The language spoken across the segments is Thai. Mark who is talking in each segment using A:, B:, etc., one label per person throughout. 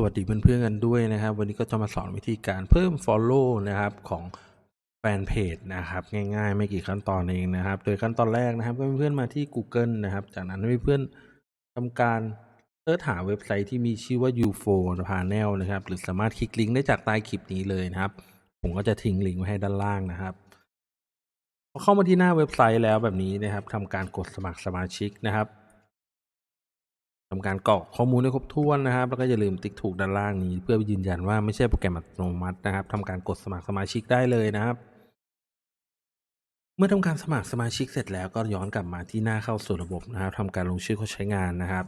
A: สวัสดีเพื่อนๆกันด้วยนะครับ วันนี้ก็จะมาสอนวิธีการเพิ่ม Follow นะครับของแฟนเพจนะครับ ง่ายๆ ไม่กี่ขั้นตอนเองนะครับ โดยขั้นตอนแรกนะครับเพื่อนๆมาที่ Google นะครับ จากนั้นให้เพื่อนๆทำการเสิร์ชหาเว็บไซต์ที่มีชื่อว่า UFO Panel นะครับ หรือสามารถคลิกลิงก์ได้จากใต้คลิปนี้เลยนะครับ ผมก็จะทิ้งลิงก์ไว้ให้ด้านล่างนะครับพอเข้ามาที่หน้าเว็บไซต์แล้วแบบนี้นะครับทำการกดสมัครสมาชิกนะครับ ทำการกรอกข้อมูลให้ครบถ้วนนะครับ แล้วก็อย่าลืมติ๊กถูกด้านล่างนี้ เพื่อยืนยันว่าไม่ใช่โปรแกรมอัตโนมัตินะครับทำการกดสมัครสมาชิกได้เลยนะครับ เมื่อทำการสมัครสมาชิกเสร็จแล้วก็ย้อนกลับมาที่หน้าเข้าสู่ระบบนะครับทำการลงชื่อเขาใช้งานนะครับ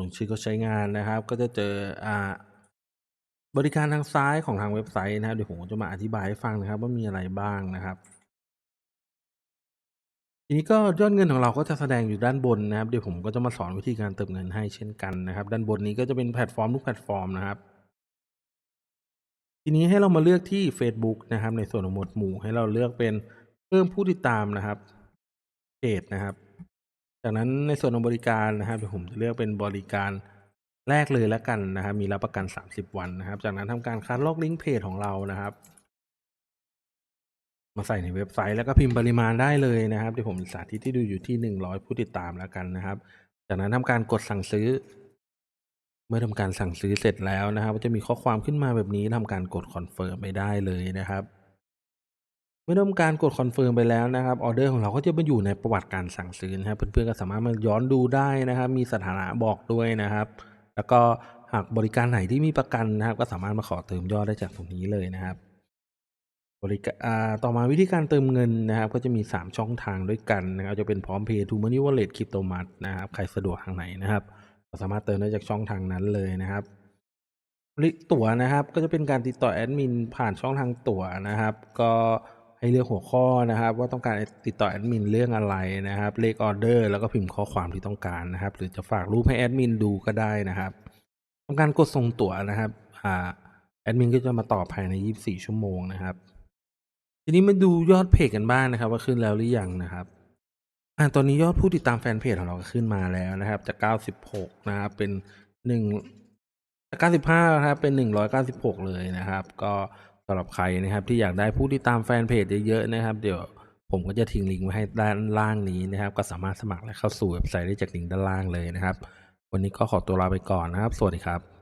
A: ลงชื่อเขาใช้งานนะครับ ก็จะเจออ่าบริการทางซ้ายของทางเว็บไซต์นะครับเดี๋ยวผมจะมาอธิบายให้ฟังนะครับ ว่ามีอะไรบ้างนะครับ ทีนี้ก็ยอดเงินของเราก็จะแสดงอยู่ด้านบนนะครับ เดี๋ยวผมก็จะมาสอนวิธีการเติมเงินให้เช่นกันนะครับ ด้านบนนี้ก็จะเป็นแพลตฟอร์มทุกแพลตฟอร์มนะครับ ทีนี้ให้เรามาเลือกที่ Facebook นะครับ ในส่วนของหมวดหมู่ให้เราเลือกเป็นเพิ่มผู้ติดตามนะครับเพจนะครับ จากนั้นในส่วนของบริการนะครับเดี๋ยวผมจะเลือกเป็นบริการแรกเลยแล้วกันนะครับ มีรับประกัน 30 วันนะครับ จากนั้นทำการคัดลอกลิงก์เพจของเรานะครับ มาใส่ในเว็บไซต์แล้วก็พิมพ์ปริมาณได้เลยนะครับเดี๋ยวผมสาธิตที่ดูอยู่ที่ 100 ผู้ติดตามแล้วกันนะครับ จากนั้นทำการกดสั่งซื้อ เมื่อทำการสั่งซื้อเสร็จแล้วนะครับก็จะมีข้อความขึ้นมาแบบนี้ทำการกดคอนเฟิร์มไปได้เลยนะครับ เมื่อทำการกดคอนเฟิร์มไปแล้วนะครับออเดอร์ของเราก็จะมาอยู่ในประวัติการสั่งซื้อนะครับเพื่อนๆก็สามารถมาย้อนดูได้นะครับ มีสถานะบอกด้วยนะครับ แล้วก็หากบริการไหนที่มีประกันนะครับ ก็สามารถมาขอเติมยอดได้จากตรงนี้เลยนะครับ บริการต่อมาวิธีการเติมเงินนะครับก็จะมี 3 ช่องทางด้วยกันนะครับจะเป็นพร้อมเพย์ทูมันนี่วอลเล็ตคริปโตมัดนะครับใครสะดวกทางไหนนะครับก็สามารถเติมได้จากช่องทางนั้นเลยนะครับลิตั๋วนะครับก็จะเป็นการติดต่อแอดมินผ่านช่องทางตั๋วนะครับ ก็ให้เลือกหัวข้อนะครับ ว่าต้องการติดต่อแอดมินเรื่องอะไรนะครับ เลขออเดอร์แล้วก็พิมพ์ข้อความที่ต้องการนะครับ หรือจะฝากรูปให้แอดมินดูก็ได้นะครับทำการกดส่งตั๋วนะครับอแอดมินก็จะมาตอบภายใน 24 ชั่วโมงนะครับ ทีนี้มาดูยอดเพจกันบ้างนะครับ ว่าขึ้นแล้วหรือยังนะครับอ่าตอนนี้ยอดผู้ติดตามแฟนเพจของเราก็ขึ้นมาแล้วนะครับ จาก 96 นะครับ เป็น1จาก95นะครับเป็น 196 เลยนะครับ ก็สำหรับใครนะครับ ที่อยากได้ผู้ติดตามแฟนเพจเยอะๆนะครับ เดี๋ยวผมก็จะทิ้งลิงก์ไว้ให้ด้านล่างนี้นะครับ ก็สามารถสมัครและเข้าสู่เว็บไซต์ได้จากลิงก์ด้านล่างเลยนะครับ วันนี้ก็ขอตัวลาไปก่อนนะครับ สวัสดีครับ